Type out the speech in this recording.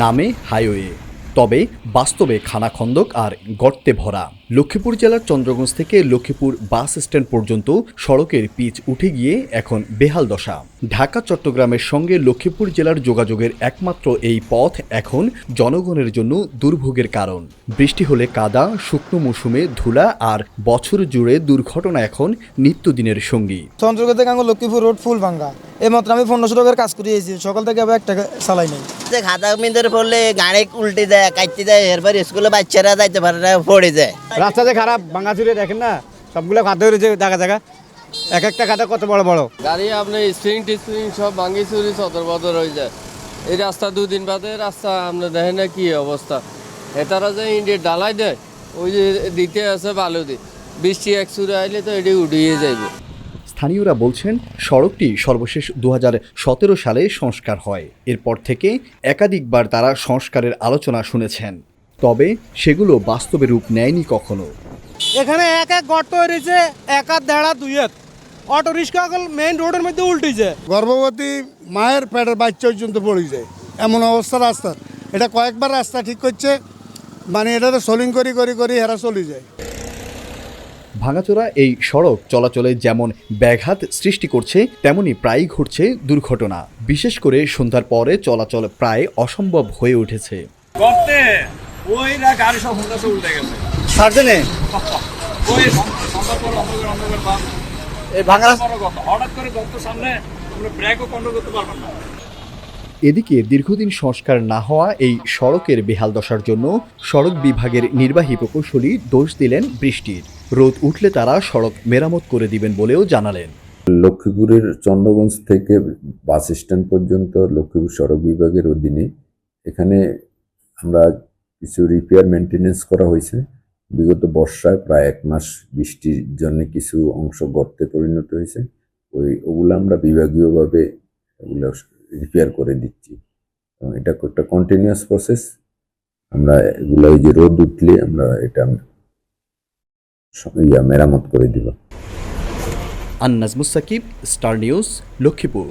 নামে হাইওয়ে, তবে বাস্তবে খানাখন্দক আর গর্তে ভরা। লক্ষ্মীপুর জেলার চন্দ্রগঞ্জ থেকে লক্ষ্মীপুর বাস স্ট্যান্ড পর্যন্ত সড়কের পিচ উঠে গিয়ে এখন বেহাল দশা। ঢাকা, চট্টগ্রামের সঙ্গে লক্ষ্মীপুর জেলার যোগাযোগের একমাত্র এই পথ এখন জনগণের জন্য দুর্ভোগের কারণ। বৃষ্টি হলে কাদা, শুকনো মৌসুমে ধুলা আর বছর জুড়ে দুর্ঘটনা এখন নিত্যদিনের সঙ্গী। চন্দ্রগড় থেকে লক্ষ্মীপুর রোড ফুল ভাঙ্গা। এইমাত্র আমি পনেরোশো টাকার কাজ করে এসেছি সকাল থেকে আবার এক টাকা চালাই নাই। যে খাতা মিদের পড়লে গাড়ি উল্টে দেয় কাটতে দেয় এরপর স্কুলে বাচ্চারা যাইতে পারে না পড়ে যায়। রাস্তা যে খারাপ ভাঙা চুরে দেখেন না সবগুলো খাদ্য হয়েছে জায়গা জায়গা। এক একটা খাতা কত বড় বড়। গাড়ি আপনার স্প্রিং টিস্প্রিং সব ভাঙি চুরি সদর বদর হয়ে যায়। এই রাস্তা দুদিন বাদে রাস্তা আপনি দেখেন না কি অবস্থা। এটারা যে ইন্ডিয়া ডালাই দেয় ওই যে দিতে আছে বালু দি বৃষ্টি এক চুরে আইলে তো এটি উঠিয়ে যাইবে। স্থানীয়রা বলছেন সড়কটি সর্বশেষ দু সালে সংস্কার হয়। এরপর থেকে একাধিকবার তারা সংস্কারের আলোচনা শুনেছেন। তবে সেগুলো বাস্তবে রূপ নেয়নি কখনো। এখানে এক এক গর্ত হয়েছে এক হাত দেড়া দুই হাত। অটো রিক্সা মেইন রোডের মধ্যে উল্টেছে। গর্ভবতী মায়ের পেটের বাচ্চা পর্যন্ত পড়ে যায় এমন অবস্থা রাস্তার। এটা কয়েকবার রাস্তা ঠিক করছে মানে এটাতে সোলিং করি করি করি হেরা চলে যায়। ভাঙাচোরা এই সড়ক চলাচলে যেমন ব্যাঘাত সৃষ্টি করছে তেমনি প্রায়ই ঘটছে দুর্ঘটনা। বিশেষ করে সন্ধ্যার পরে চলাচল প্রায় অসম্ভব হয়ে উঠেছে। ওইরা গাড়ি সব হুন্ডা উল্টে গেছে। সার্জেনে? ওই সন্ধ্যার পর অন্ধকার অন্ধকার বাম এই ভাঙা বড় হঠাৎ করে গর্ত সামনে ব্রেকও কন্ট্রোল করতে পারবেন না। এদিকে দীর্ঘদিন সংস্কার না হওয়া এই সড়কের বেহাল দশার জন্য সড়ক বিভাগের নির্বাহী প্রকৌশলী দোষ দিলেন বৃষ্টির। রোদ উঠলে তারা সড়ক মেরামত করে দিবেন বলেও জানালেন। লক্ষ্মীপুরের চন্দ্রগঞ্জ থেকে বাস স্ট্যান্ড পর্যন্ত লক্ষ্মীপুর সড়ক বিভাগের অধীনে এখানে আমরা কিছু রিপেয়ার মেনটেনেন্স করা হয়েছে। বিগত বর্ষায় প্রায় এক মাস বৃষ্টির জন্য কিছু অংশ গর্তে পরিণত হয়েছে। ওই ওগুলো আমরা বিভাগীয়ভাবে ওগুলো রিপেয়ার করে দিচ্ছি। এটা একটা কন্টিনিউয়াস প্রসেস আমরা এগুলো যে রোদ উঠলে আমরা এটা মেরামত করে দিব। Annaj Musakib star news, Lakshmipur.